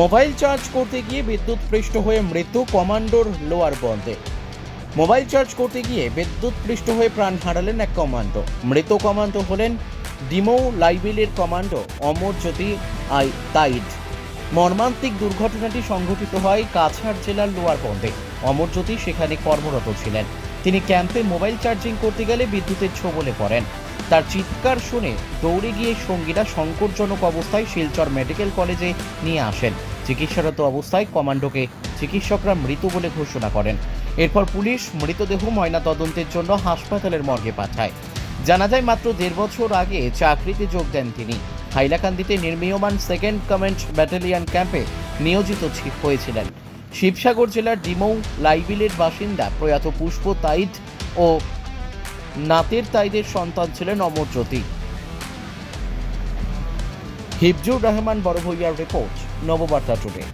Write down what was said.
Mobile charge করতে গিয়ে বিদ্যুৎ পৃষ্ঠ হয়ে মৃত্যু কমান্ডোর লোয়ার বন্ধে। মোবাইল চার্জ করতে গিয়ে বিদ্যুৎ পৃষ্ঠ হয়ে প্রাণ হারালেন এক কমান্ডো। মৃত কমান্ডো হলেন ডিমো লাইবেলের কমান্ডো অমর জ্যোতি আই তাইড। মর্মান্তিক দুর্ঘটনাটি সংঘটিত হয় কাছাড় জেলার লোয়ার বন্দে। অমরজ্যোতি সেখানে কর্মরত ছিলেন। তিনি ক্যাম্পে মোবাইল চার্জিং করতে গেলে বিদ্যুতের ছোবলে পড়েন। তার চিৎকার শুনে দৌড়ে গিয়ে সঙ্গীরা সংকটজনক অবস্থায় শিলচর মেডিকেল কলেজে নিয়ে আসেন। চিকিৎসারত অবস্থায় কমান্ডোকে চিকিৎসকরা মৃত বলে ঘোষণা করেন। এরপর পুলিশ মৃতদেহ ময়নাতদন্তের জন্য হাসপাতালের মর্গে পাঠায়। জানা যায়, মাত্র দেড় বছর আগে চাকরিতে যোগ দেন তিনি। হাইলাকান্দিতে নির্মীয়মান সেকেন্ড কমেন্ট ব্যাটালিয়ন ক্যাম্পে নিয়োজিত হয়েছিলেন। শিবসাগর জেলার ডিমৌ লাইবিলের বাসিন্দা প্রয়াত পুষ্প তাইদ ও নাতের তাইদের সন্তান ছিলেন অমরজ্যোতি। হিফজুর রহমান বড় ভূঁইয়ার রিপোর্ট নববার্তা টুডে।